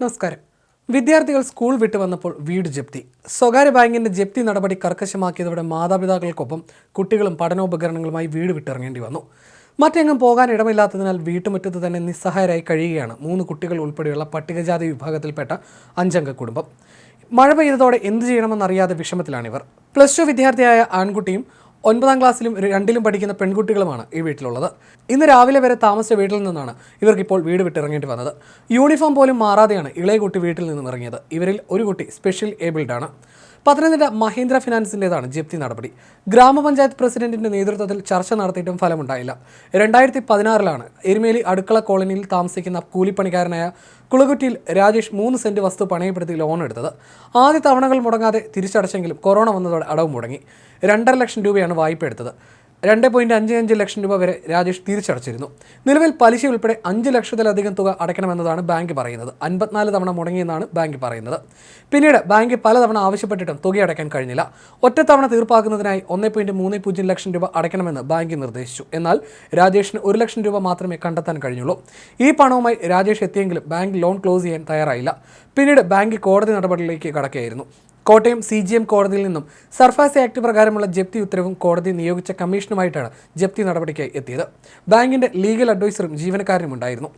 നമസ്കാരം. വിദ്യാർത്ഥികൾ സ്കൂൾ വിട്ടു വന്നപ്പോൾ വീട് ജപ്തി. സ്വകാര്യ ബാങ്കിന്റെ ജപ്തി നടപടി കർക്കശമാക്കിയതോടെ മാതാപിതാക്കൾക്കൊപ്പം കുട്ടികളും പഠനോപകരണങ്ങളുമായി വീട് വിട്ടിറങ്ങേണ്ടി വന്നു. മറ്റെങ്ങും പോകാൻ ഇടമില്ലാത്തതിനാൽ വീട്ടുമുറ്റത്ത് തന്നെ നിസ്സഹായരായി കഴിയുകയാണ് മൂന്ന് കുട്ടികൾ ഉൾപ്പെടെയുള്ള പട്ടികജാതി വിഭാഗത്തിൽപ്പെട്ട അഞ്ചംഗ കുടുംബം. മഴ പെയ്തതോടെ എന്ത് ചെയ്യണമെന്നറിയാതെ വിഷമത്തിലാണിവർ. പ്ലസ് ടു വിദ്യാർത്ഥിയായ ആൺകുട്ടിയും ഒൻപതാം ക്ലാസ്സിലും രണ്ടിലും പഠിക്കുന്ന പെൺകുട്ടികളുമാണ് ഈ വീട്ടിലുള്ളത്. ഇന്ന് രാവിലെ വരെ താമസിച്ച വീട്ടിൽ നിന്നാണ് ഇവർക്കിപ്പോൾ വീട് വിട്ടിറങ്ങേണ്ടി വന്നത്. യൂണിഫോം പോലും മാറാതെയാണ് ഇളയ കുട്ടി വീട്ടിൽ നിന്നും ഇറങ്ങിയത്. ഇവരിൽ ഒരു കുട്ടി സ്പെഷ്യൽ ഏബിൾഡാണ് പത്തനംതിട്ട മഹീന്ദ്ര ഫിനാൻസിന്റെതാണ് ജപ്തി നടപടി. ഗ്രാമപഞ്ചായത്ത് പ്രസിഡന്റിന്റെ നേതൃത്വത്തിൽ ചർച്ച നടത്തിയിട്ടും ഫലമുണ്ടായില്ല. രണ്ടായിരത്തി പതിനാറിലാണ് എരുമേലി അടുക്കള കോളനിയിൽ താമസിക്കുന്ന കൂലിപ്പണിക്കാരനായ കുളകുറ്റിയിൽ രാജേഷ് മൂന്ന് സെന്റ് വസ്തു പണയപ്പെടുത്തി ലോൺ എടുത്തത്. ആദ്യ തവണകൾ മുടങ്ങാതെ തിരിച്ചടച്ചെങ്കിലും കൊറോണ വന്നതോടെ അടവ് മുടങ്ങി. രണ്ടര ലക്ഷം രൂപയാണ് വായ്പ എടുത്തത്. രണ്ട് പോയിന്റ് അഞ്ച് അഞ്ച് ലക്ഷം രൂപ വരെ രാജേഷ് തിരിച്ചടച്ചിരുന്നു. നിലവിൽ പലിശ ഉൾപ്പെടെ അഞ്ച് ലക്ഷത്തിലധികം തുക അടയ്ക്കണമെന്നതാണ് ബാങ്ക് പറയുന്നത്. അൻപത്തിനാല് തവണ മുടങ്ങിയെന്നാണ് ബാങ്ക് പറയുന്നത്. പിന്നീട് ബാങ്ക് പലതവണ ആവശ്യപ്പെട്ടിട്ടും തുക അടയ്ക്കാൻ കഴിഞ്ഞില്ല. ഒറ്റത്തവണ തീർപ്പാക്കുന്നതിനായി ഒന്നേ പോയിന്റ് മൂന്ന് പൂജ്യം ലക്ഷം രൂപ അടയ്ക്കണമെന്ന് ബാങ്ക് നിർദ്ദേശിച്ചു. എന്നാൽ രാജേഷിന് ഒരു ലക്ഷം രൂപ മാത്രമേ കണ്ടെത്താൻ കഴിഞ്ഞുള്ളൂ. ഈ പണവുമായി രാജേഷ് എത്തിയെങ്കിലും ബാങ്ക് ലോൺ ക്ലോസ് ചെയ്യാൻ തയ്യാറായില്ല. പിന്നീട് ബാങ്ക് കോടതി നടപടിയിലേക്ക് കടക്കുകയായിരുന്നു. കോട്ടയം സി ജി എം കോടതിയിൽ നിന്നും സർഫാസി ആക്ട് പ്രകാരമുള്ള ജപ്തി ഉത്തരവും കോടതി നിയോഗിച്ച കമ്മീഷനുമായിട്ടാണ് ജപ്തി നടപടിക്കായി എത്തിയത്. ബാങ്കിന്റെ ലീഗൽ അഡ്വൈസറും ജീവനക്കാരനും ഉണ്ടായിരുന്നു.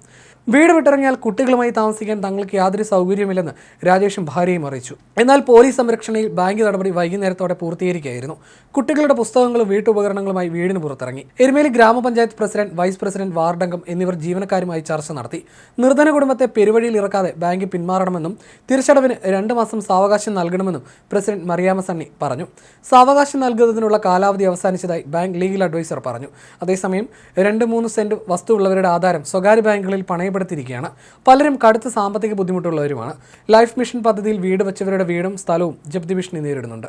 വീട് വിട്ടിറങ്ങിയാൽ കുട്ടികളുമായി താമസിക്കാൻ തങ്ങൾക്ക് യാതൊരു സൗകര്യമില്ലെന്ന് രാജേഷും ഭാര്യയും അറിയിച്ചു. എന്നാൽ പോലീസ് സംരക്ഷണയിൽ ബാങ്ക് നടപടി വൈകുന്നേരത്തോടെ പൂർത്തീകരിക്കുകയായിരുന്നു. കുട്ടികളുടെ പുസ്തകങ്ങളും വീട്ടുപകരണങ്ങളുമായി വീടിന് പുറത്തിറങ്ങി. എരുമേലി ഗ്രാമപഞ്ചായത്ത് പ്രസിഡന്റ് വൈസ് പ്രസിഡന്റ് വാർഡംഗം എന്നിവർ ജീവനക്കാരുമായി ചർച്ച നടത്തി. നിർധന കുടുംബത്തെ പെരുവഴിയിൽ ഇറക്കാതെ ബാങ്ക് പിന്മാറണമെന്നും തിരിച്ചടവിന് രണ്ട് മാസം സാവകാശം നൽകണമെന്നും പ്രസിഡന്റ് മറിയാമ സണ്ണി പറഞ്ഞു. സാവകാശം നൽകുന്നതിനുള്ള കാലാവധി അവസാനിച്ചതായി ബാങ്ക് ലീഗൽ അഡ്വൈസർ പറഞ്ഞു. അതേസമയം രണ്ട് മൂന്ന് സെന്റ് വസ്തു ഉള്ളവരുടെ ആധാരം സ്വകാര്യ ബാങ്കുകളിൽ പണയപ്പെടുത്തിയിരിക്കുകയാണ്. പലരും കടുത്ത സാമ്പത്തിക ബുദ്ധിമുട്ടുള്ളവരുമാണ്. ലൈഫ് മിഷൻ പദ്ധതിയിൽ വീട് വെച്ചവരുടെ വീടും സ്ഥലവും ജപ്തി ഭീഷണി നേരിടുന്നുണ്ട്.